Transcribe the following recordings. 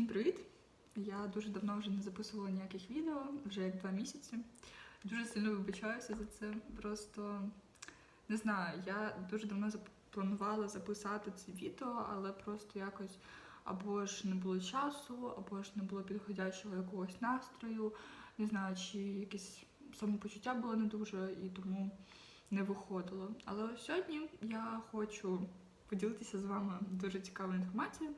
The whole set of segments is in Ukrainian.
Усім привіт! Я дуже давно вже не записувала ніяких відео, вже як два місяці. Дуже сильно вибачаюся за це. Просто не знаю, я дуже давно планувала записати це відео, але просто якось або ж не було часу, або ж не було підходящого якогось настрою. Не знаю, чи якесь самопочуття було не дуже і тому не виходило. Але сьогодні я хочу поділитися з вами дуже цікавою інформацією.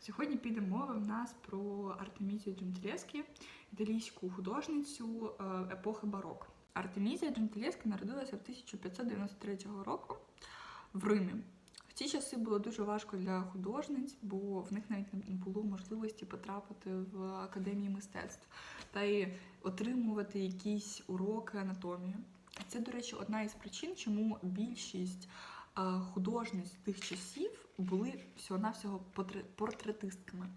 Сьогодні піде мова в нас про Артемізію Джентилєскі, італійську художницю е, епохи барок. Артемізія Джентилєскі народилася в 1593 року в Римі. В ті часи було дуже важко для художниць, бо в них навіть не було можливості потрапити в академії мистецтв та й отримувати якісь уроки анатомії. Це, до речі, одна із причин, чому більшість е, художниць тих часів були всього-навсього портретистками.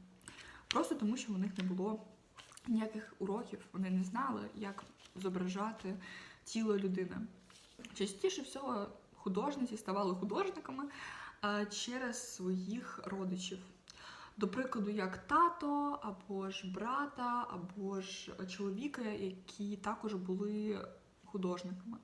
Просто тому, що у них не було ніяких уроків, вони не знали, як зображати тіло людини. Частіше всього художниці ставали художниками через своїх родичів. До прикладу, як тато, або ж брата, або ж чоловіка, які також були художниками.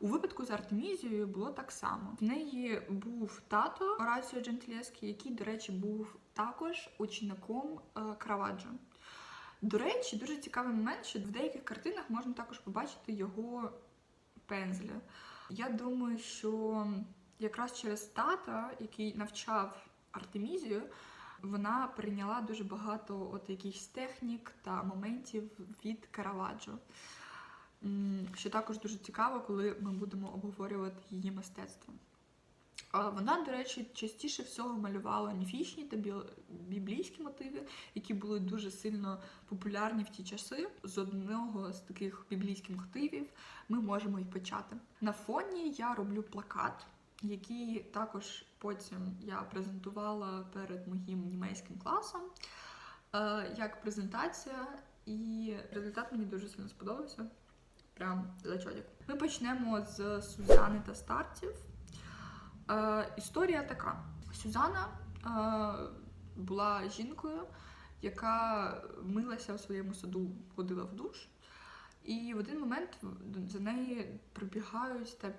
У випадку з Артемізією було так само. В неї був тато Ораціо Джентилєскі, який, до речі, був також учеником е, Караваджо. До речі, дуже цікавий момент, що в деяких картинах можна також побачити його пензля. Я думаю, що якраз через тата, який навчав Артемізію, вона прийняла дуже багато от якихось технік та моментів від Караваджо. Що також дуже цікаво, коли ми будемо обговорювати її мистецтво. Вона, до речі, частіше всього малювала міфічні та біблійські мотиви, які були дуже сильно популярні в ті часи. З одного з таких біблійських мотивів ми можемо і почати. На фоні я роблю плакат, який також потім я презентувала перед моїм німецьким класом е, як презентація, і результат мені дуже сильно сподобався. Прям зачотик. Ми почнемо з Сузани та стартів. Е, історія така: Сюзанна е, була жінкою, яка милася в своєму саду, ходила в душ, і в один момент за неї прибігають та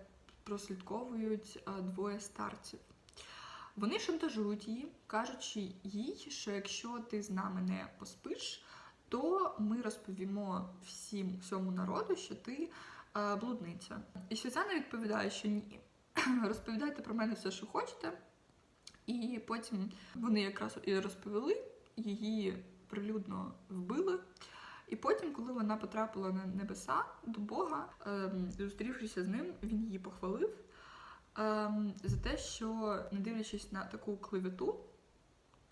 прослідковують е, двоє старців. Вони шантажують її, кажучи їй, що якщо ти з нами не поспиш, то ми розповімо всім всьому народу, що ти е, блудниця. І Сюзанна відповідає, що ні, розповідайте про мене все, що хочете. І потім вони якраз і розповіли, її прилюдно вбили. І потім, коли вона потрапила на небеса до Бога, ем, зустрівшися з ним, він її похвалив ем, за те, що, не дивлячись на таку клевету,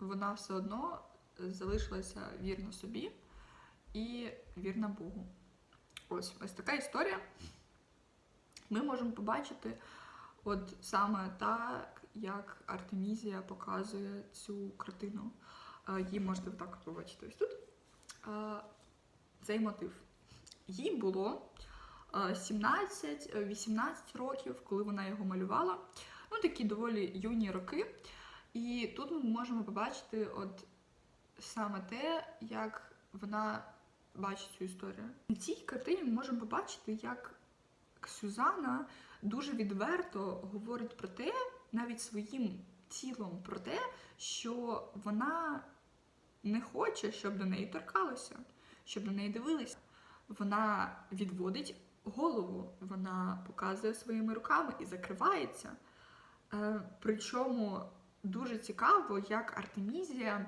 вона все одно залишилася вірна собі і вірна Богу. Ось ось така історія. Ми можемо побачити, от саме так, як Артемізія показує цю картину. Е, Її можете так побачити ось тут. Е, Цей мотив. Їй було е, 17-18 років, коли вона його малювала. Ну, такі доволі юні роки. І тут ми можемо побачити от саме те, як вона бачить цю історію. На цій картині ми можемо побачити, як Сюзанна дуже відверто говорить про те, навіть своїм тілом про те, що вона не хоче, щоб до неї торкалося, щоб на неї дивилися. Вона відводить голову, вона показує своїми руками і закривається. Е, Причому дуже цікаво, як Артемізія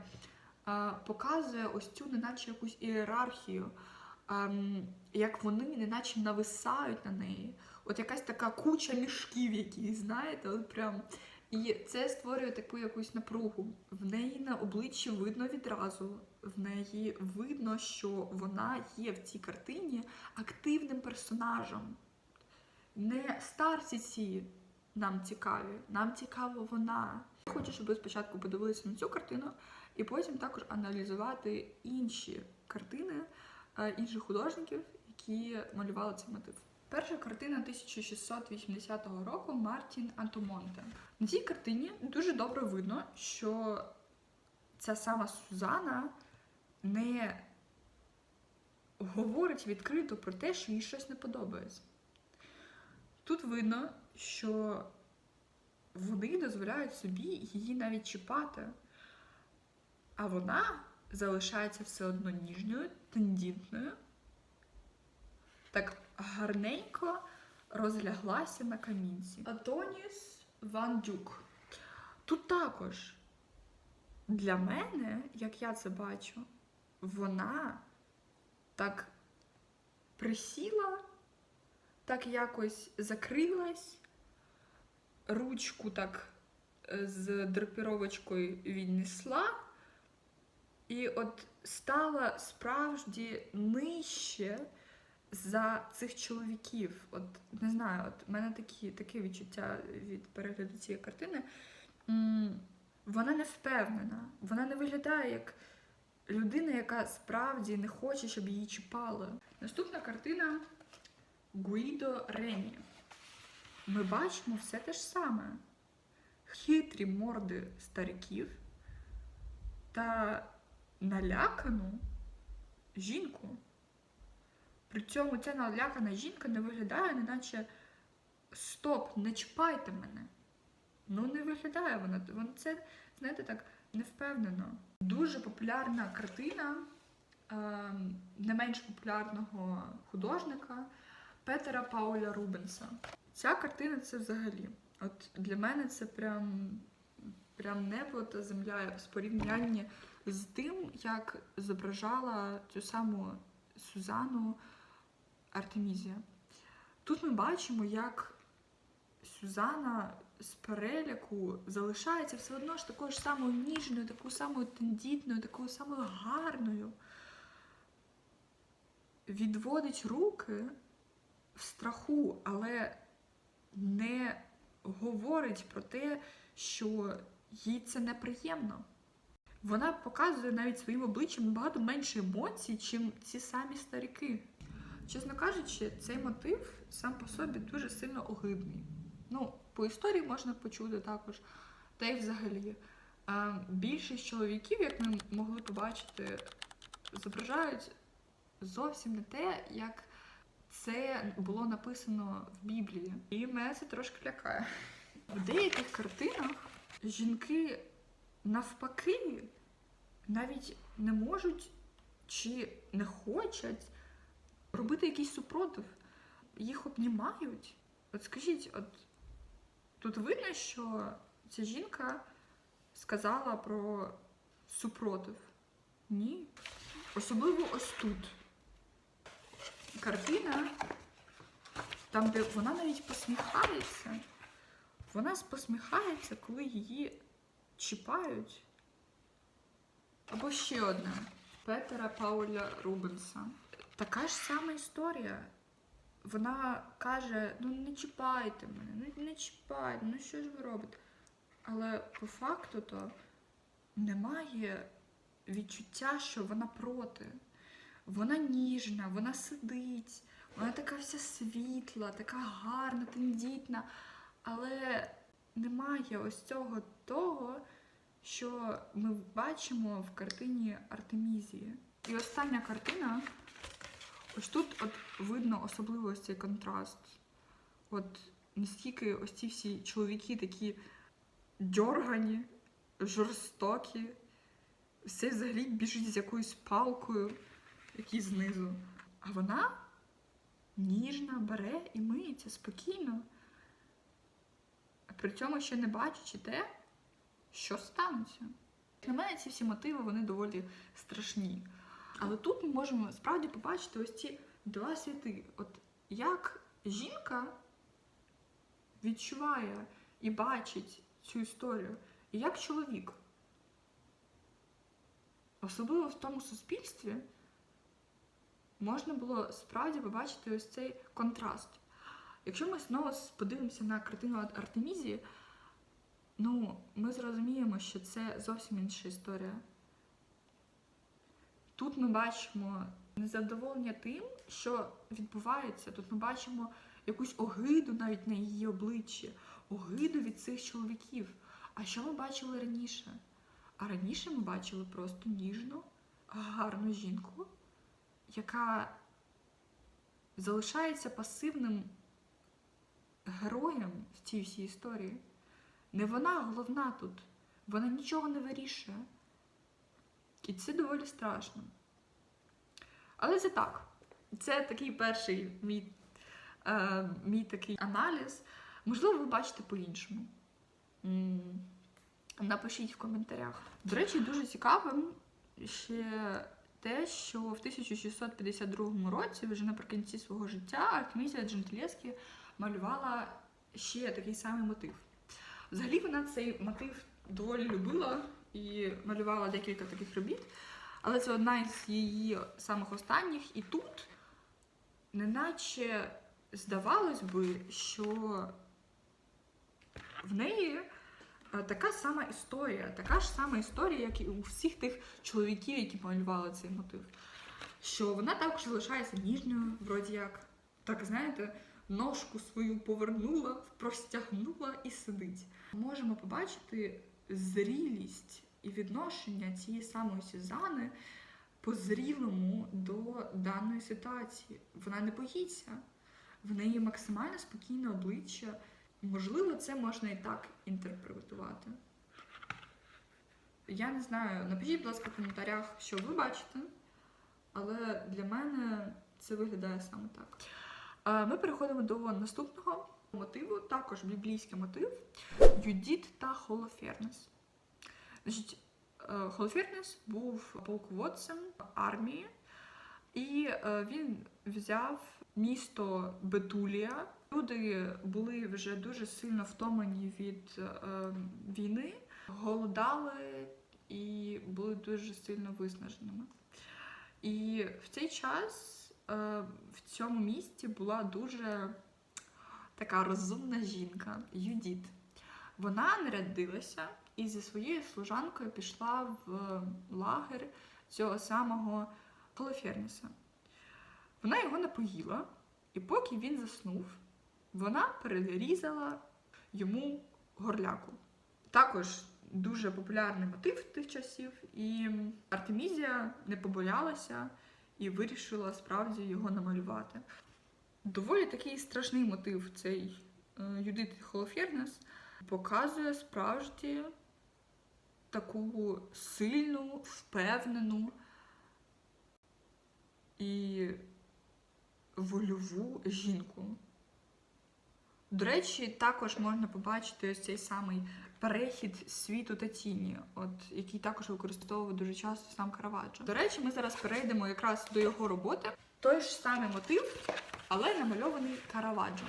показує ось цю, неначе якусь ієрархію, ем, як вони неначе нависають на неї. От якась така куча мішків, які, знаєте, от прям. І це створює таку якусь напругу. В неї на обличчі видно відразу. В неї видно, що вона є в цій картині активним персонажем. Не старці ці нам цікаві, нам цікава вона. Я хочу, щоб ви спочатку подивилися на цю картину, і потім також аналізувати інші картини е, інших художників, які малювали цей мотив. Перша картина 1680 року Мартін Антомонте. На цій картині дуже добре видно, що ця сама Сузана не говорить відкрито про те, що їй щось не подобається. Тут видно, що вони дозволяють собі її навіть чіпати, а вона залишається все одно ніжною, тендітною, так гарненько розляглася на камінці. Атоніс Ван Дюк. Тут також для мене, як я це бачу, вона так присіла, так якось закрилась, ручку так е, з драпіровочкою віднесла, і от стала справді нижче за цих чоловіків. От не знаю, от в мене такі, таке відчуття від перегляду цієї картини. Вона не впевнена, вона не виглядає як людина, яка справді не хоче, щоб її чіпали. Наступна картина Гуїдо Рені. Ми бачимо все те ж саме: хитрі морди стариків та налякану жінку. При цьому ця налякана жінка не виглядає, неначе стоп, не чіпайте мене. Ну, не виглядає вона. Вона це, знаєте, так невпевнено. Дуже популярна картина е, не менш популярного художника Петера Пауля Рубенса. Ця картина це взагалі. От для мене це прям, прям небо та земля в порівнянні з тим, як зображала цю саму Сюзану Артемізія. Тут ми бачимо, як Сюзана з переляку залишається все одно ж такою ж самою ніжною, такою самою тендітною, такою самою гарною. Відводить руки в страху, але не говорить про те, що їй це неприємно. Вона показує навіть своїм обличчям набагато менше емоцій, чим ці самі старіки. Чесно кажучи, цей мотив сам по собі дуже сильно огидний. Ну, по історії можна почути також. Та й взагалі. Більшість чоловіків, як ми могли побачити, зображають зовсім не те, як це було написано в Біблії. І мене це трошки лякає. В деяких картинах жінки навпаки навіть не можуть чи не хочуть робити якийсь супротив. Їх обнімають. От скажіть, от тут видно, що ця жінка сказала про супротив. Ні. Особливо ось тут. Картина, там, де вона навіть посміхається. Вона посміхається, коли її чіпають. Або ще одна Петера Пауля Рубенса. Така ж сама історія. Вона каже: ну не чіпайте мене, ну не чіпайте, ну що ж ви робите? Але по факту то немає відчуття, що вона проти. Вона ніжна, вона сидить, вона така вся світла, така гарна, тендітна, але немає ось цього того, що ми бачимо в картині Артемізії. І остання картина. Ось тут от видно особливо ось цей контраст. От наскільки ось ці всі чоловіки такі дьоргані, жорстокі, все взагалі біжить з якоюсь палкою, який знизу. А вона ніжна, бере і миється спокійно. При цьому ще не бачачи те, що станеться. Для мене ці всі мотиви вони доволі страшні. Але тут ми можемо справді побачити ось ці два світи. От як жінка відчуває і бачить цю історію, і як чоловік. Особливо в тому суспільстві можна було справді побачити ось цей контраст. Якщо ми знову подивимося на картину Артемізії, ну, ми зрозуміємо, що це зовсім інша історія. Тут ми бачимо незадоволення тим, що відбувається. Тут ми бачимо якусь огиду навіть на її обличчі, огиду від цих чоловіків. А що ми бачили раніше? А раніше ми бачили просто ніжну, гарну жінку, яка залишається пасивним героєм в цій всій історії. Не вона головна тут, вона нічого не вирішує. І це доволі страшно. Але це так. Це такий перший мій, е, мій такий аналіз. Можливо, ви бачите по-іншому. Напишіть в коментарях. До речі, дуже цікавим ще те, що в 1652 році, вже наприкінці свого життя, Артемізія Джентилєскі малювала ще такий самий мотив. Взагалі вона цей мотив доволі любила і малювала декілька таких робіт, але це одна із її самих останніх. І тут, неначе здавалось би, що в неї е, така сама історія, така ж сама історія, як і у всіх тих чоловіків, які малювали цей мотив. Що вона також залишається ніжною, вроді як, так знаєте, ножку свою повернула, простягнула і сидить. Можемо побачити зрілість і відношення цієї самої Сюзани по-зрілому до даної ситуації. Вона не боїться, в неї максимально спокійне обличчя. Можливо, це можна і так інтерпретувати. Я не знаю, напишіть, будь ласка, в коментарях, що ви бачите, але для мене це виглядає саме так. Ми переходимо до наступного мотиву, також біблійський мотив Юдіт та Холофернес. Значить, е, Холофернес був полководцем армії, і е, він взяв місто Бетулія. Люди були вже дуже сильно втомлені від е, війни, голодали і були дуже сильно виснаженими. І в цей час в цьому місті була дуже така розумна жінка Юдіт. Вона нарядилася і зі своєю служанкою пішла в лагер цього самого Холофернеса. Вона його напоїла, і поки він заснув, вона перерізала йому горляку. Також дуже популярний мотив тих часів, і Артемізія не побоялася і вирішила справді його намалювати. Доволі такий страшний мотив цей е, Юдит Холофернес показує справді таку сильну, впевнену і вольову жінку. До речі, також можна побачити ось цей самий перехід світу та тіні, от який також використовував дуже часто сам Караваджо. До речі, ми зараз перейдемо якраз до його роботи. Той ж самий мотив, але намальований Караваджо.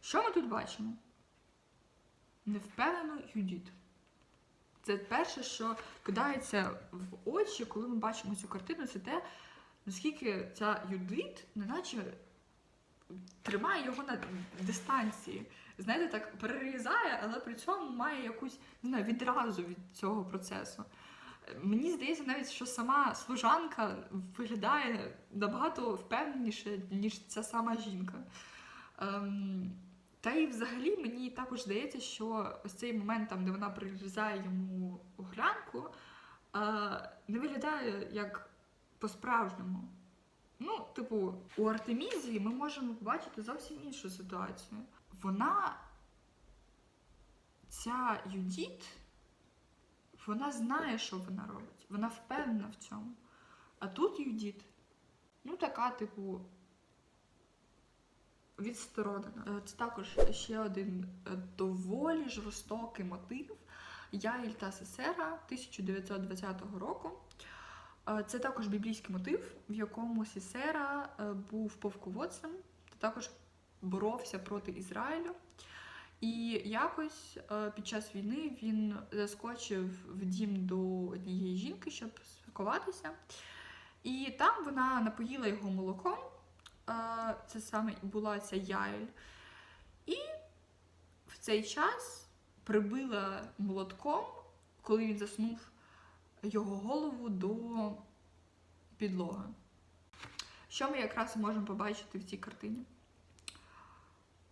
Що ми тут бачимо? Невпевнену Юдіт. Це перше, що кидається в очі, коли ми бачимо цю картину, це те, наскільки ця Юдит, неначе тримає його на дистанції. Знаєте, так перерізає, але при цьому має якусь не знаю, відразу від цього процесу. Мені здається, навіть що сама служанка виглядає набагато впевненіше, ніж ця сама жінка. Ем, та й взагалі мені також здається, що ось цей момент, там, де вона прирізає йому оглянку, е, не виглядає як по-справжньому. Ну, типу, у Артемізії ми можемо побачити зовсім іншу ситуацію. Вона, ця Юдіт, вона знає, що вона робить. Вона впевнена в цьому. А тут Юдіт, ну така, типу, відсторонена. Е, Це також ще один е, доволі жорстокий мотив Яїль та Сесера 1920 року. Це також біблійський мотив, в якому Сісера е, був повководцем та також боровся проти Ізраїлю. І якось е, під час війни він заскочив в дім до однієї жінки, щоб сховатися. І там вона напоїла його молоком. Е, Це саме була ця яйль. І в цей час прибила молотком, коли він заснув його голову до підлоги. Що ми якраз можемо побачити в цій картині?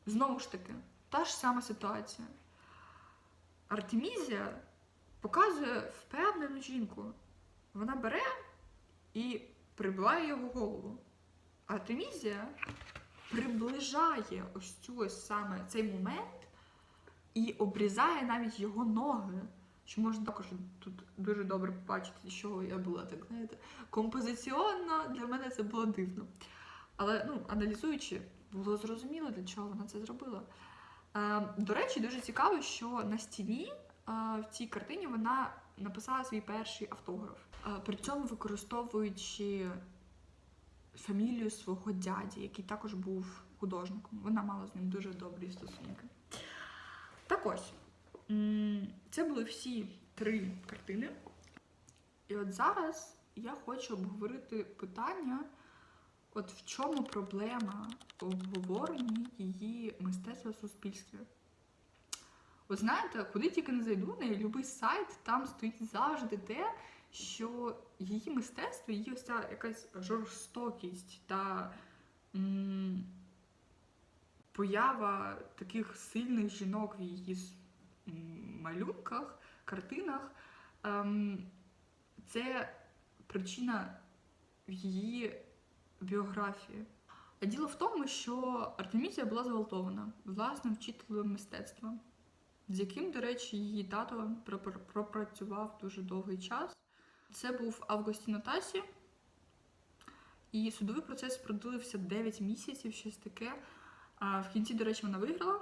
Знову ж таки, та ж сама ситуація. Артемізія показує впевнену жінку. Вона бере і прибиває його голову. Артемізія приближає ось цю ось саме цей момент і обрізає навіть його ноги. Що можна також тут дуже добре побачити, що я була так, знаєте, композиціонно для мене це було дивно. Але ну, аналізуючи, було зрозуміло, для чого вона це зробила. Е, до речі, дуже цікаво, що на стіні е, в цій картині вона написала свій перший автограф, е, при цьому використовуючи фамілію свого дяді, який також був художником. Вона мала з ним дуже добрі стосунки. Так ось, це були всі три картини. І от зараз я хочу обговорити питання, от в чому проблема в обговоренні її мистецтва в суспільстві. Ви знаєте, куди тільки не зайду, на будь-який сайт, там стоїть завжди те, що її мистецтво, її ось ця якась жорстокість та м, поява таких сильних жінок в її малюнках, картинах, ем, це причина в її біографії. А діло в тому, що Артемізія була зґвалтована власним вчителем мистецтва, з яким, до речі, її тато пропр- пропрацював дуже довгий час. Це був Августіно Тасі, і судовий процес продлився 9 місяців, щось таке. А в кінці, до речі, вона виграла,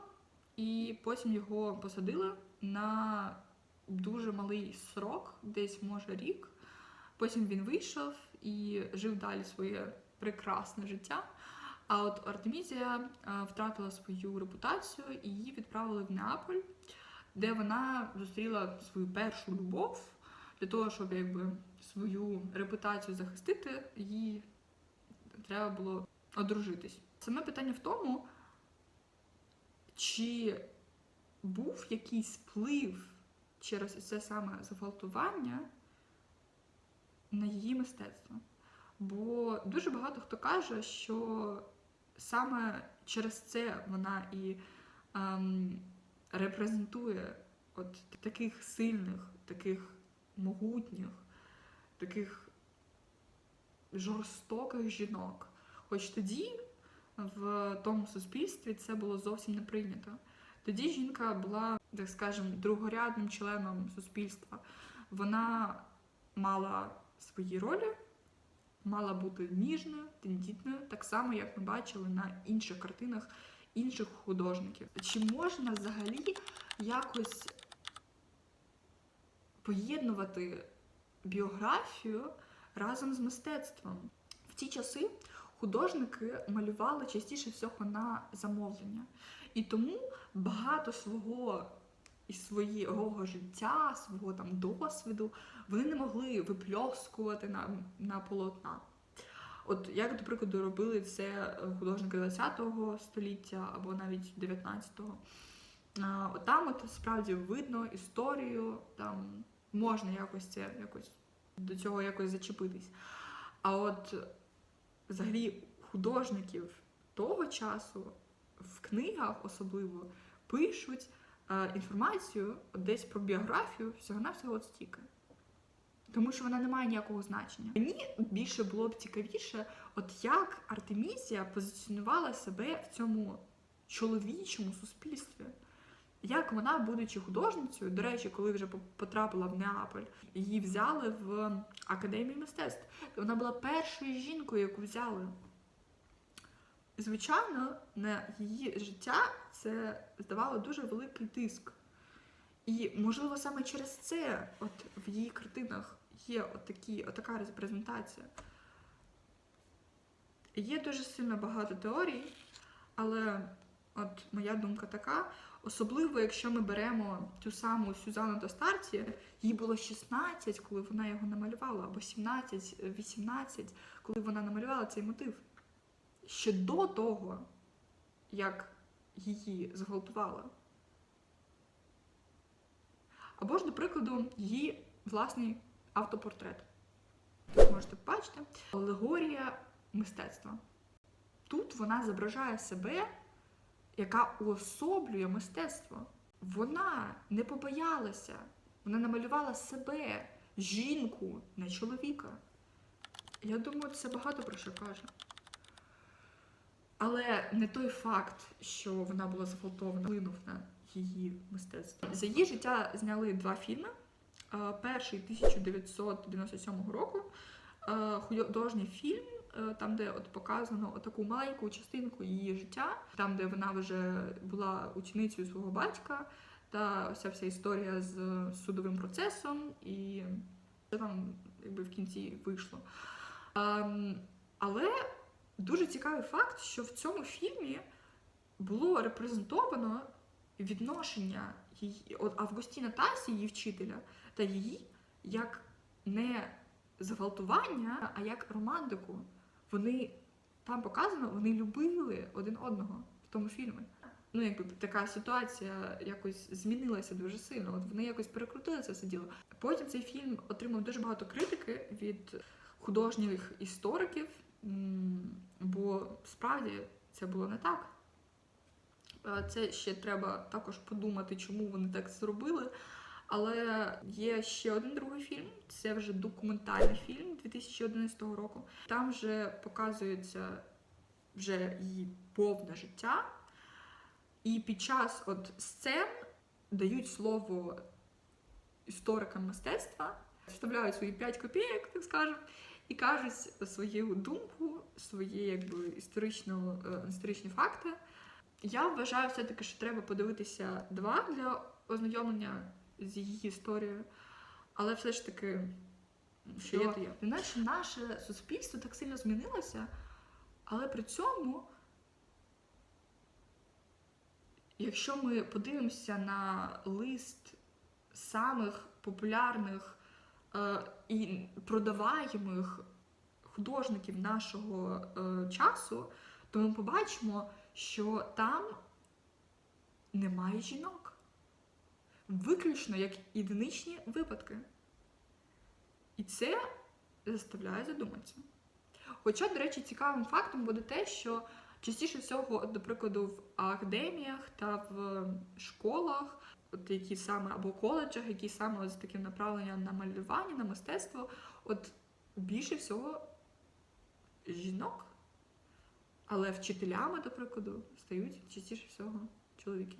і потім його посадили на дуже малий срок, десь може рік. Потім він вийшов і жив далі своє прекрасне життя. А от Артемізія втратила свою репутацію і її відправили в Неаполь, де вона зустріла свою першу любов. Для того, щоб якби свою репутацію захистити, їй треба було одружитись. Саме питання в тому, чи був якийсь вплив через це саме зґвалтування на її мистецтво. Бо дуже багато хто каже, що саме через це вона і ем, репрезентує от таких сильних, таких могутніх, таких жорстоких жінок. Хоч тоді в тому суспільстві це було зовсім не прийнято. Тоді жінка була, так скажемо, другорядним членом суспільства. Вона мала свої ролі, мала бути ніжною, тендітною, так само, як ми бачили на інших картинах інших художників. Чи можна взагалі якось поєднувати біографію разом з мистецтвом? В ті часи художники малювали частіше всього на замовлення. І тому багато свого і свого життя, свого там досвіду вони не могли випльоскувати на, на полотна. От як, до прикладу, робили це художники ХХ століття або навіть 19-го. А, От там от справді видно історію, там можна якось це якось до цього якось зачепитись. А от взагалі художників того часу в книгах особливо пишуть е, інформацію десь про біографію всього-навсього от стільки. Тому що вона не має ніякого значення. Мені більше було б цікавіше, от як Артемізія позиціонувала себе в цьому чоловічому суспільстві. Як вона, будучи художницею, до речі, коли вже потрапила в Неаполь, її взяли в академію мистецтв. Вона була першою жінкою, яку взяли. Звичайно, на її життя це здавало дуже великий тиск. І, можливо, саме через це от в її картинах є отакі, отака репрезентація. Є дуже сильно багато теорій, але от моя думка така, особливо, якщо ми беремо ту саму Сюзанну Достарці, їй було 16, коли вона його намалювала, або 17-18, коли вона намалювала цей мотив. Ще до того, як її зґвалтували. Або ж, до прикладу, її власний автопортрет. Можете побачити алегорія мистецтва. Тут вона зображає себе, яка уособлює мистецтво. Вона не побоялася Вона намалювала себе, жінку, не чоловіка. Я думаю, це багато про що каже. Але не той факт, що вона була зґвалтована, вплинув на її мистецтво. За її життя зняли два фільми. Е, Перший 1997 року. е, Художній фільм, там, де от показано таку маленьку частинку її життя, там, де вона вже була ученицею свого батька, та вся вся історія з судовим процесом, і що там якби в кінці вийшло. Ем, але дуже цікавий факт, що в цьому фільмі було репрезентовано відношення її, от Августіна Тасі, її вчителя, та її як не зґвалтування, а як романтику. Вони там показано, вони любили один одного в тому фільмі. Ну, якби така ситуація якось змінилася дуже сильно. От вони якось перекрутили це все діло. Потім цей фільм отримав дуже багато критики від художніх істориків, бо справді це було не так. Е, Це ще треба також подумати, чому вони так зробили. Але є ще один другий фільм, це вже документальний фільм 2011 року. Там вже показується вже її повне життя. І під час от сцен дають слово історикам мистецтва, вставляють свої 5 копійок, так скажемо, і кажуть свою думку, свої якби історично, е, історичні факти. Я вважаю все-таки, що треба подивитися два для ознайомлення з її історією, але все ж таки, що є, то є. Знаєш, наше суспільство так сильно змінилося, але при цьому, якщо ми подивимося на лист самих популярних е, і продаваємих художників нашого е, часу, то ми побачимо, що там немає жінок. Виключно як єдиничні випадки. І це заставляє задуматися. Хоча, до речі, цікавим фактом буде те, що частіше всього, до прикладу, в академіях та в школах, от які саме або коледжах, які саме з таким направленням на малювання, на мистецтво, от більше всього жінок. Але вчителями, до прикладу, стають частіше всього чоловіки.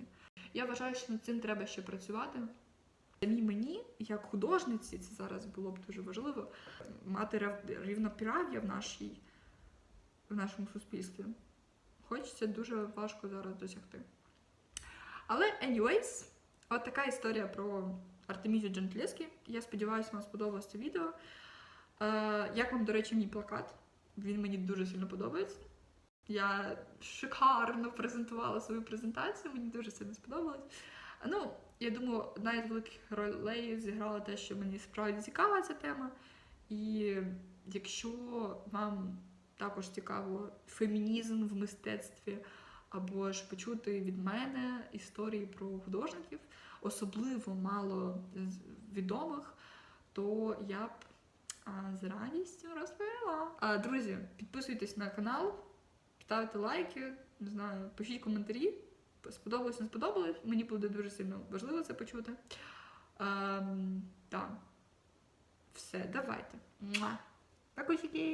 Я вважаю, що над цим треба ще працювати. Самі мені, як художниці, це зараз було б дуже важливо мати рав- рівноправ'я в нашій в нашому суспільстві. Хоч це дуже важко зараз досягти. Але, anyways, от така історія про Артемізію Джентлєскі. Я сподіваюся, вам сподобалось це відео. Е, як вам, до речі, мій плакат? Він мені дуже сильно подобається. Я шикарно презентувала свою презентацію, мені дуже сильно сподобалось. Ну, я думаю, одна із великих ролей зіграла те, що мені справді цікава ця тема. І якщо вам також цікаво фемінізм в мистецтві, або ж почути від мене історії про художників, особливо мало відомих, то я б з радістю розповіла. Друзі, підписуйтесь на канал, ставте лайки, не знаю, пишіть коментарі. Сподобалось, не сподобалось. Мені буде дуже сильно важливо це почути. Ем, так. Все, давайте. Пакусики!